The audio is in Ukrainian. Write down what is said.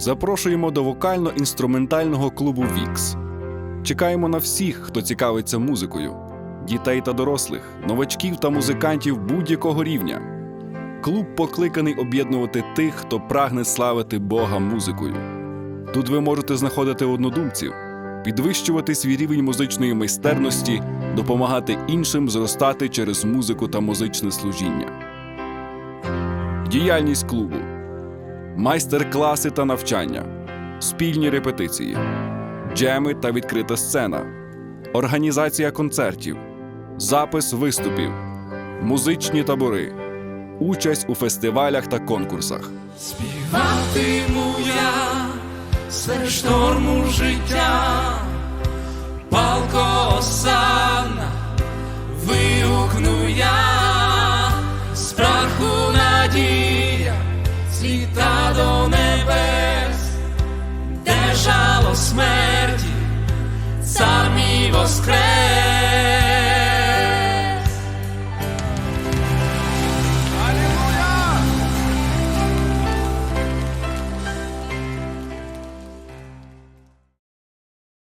Запрошуємо до вокально-інструментального клубу Вікс. Чекаємо на всіх, хто цікавиться музикою: дітей та дорослих, новачків та музикантів будь-якого рівня. Клуб покликаний об'єднувати тих, хто прагне славити Бога музикою. Тут ви можете знаходити однодумців, підвищувати свій рівень музичної майстерності, допомагати іншим зростати через музику та музичне служіння. Діяльність клубу, майстер-класи та навчання, спільні репетиції, джеми та відкрита сцена, організація концертів, запис виступів, музичні табори, участь у фестивалях та конкурсах. Співатиму я серед шторму життя, палко осанна, вигукну я, з праху надія, зліта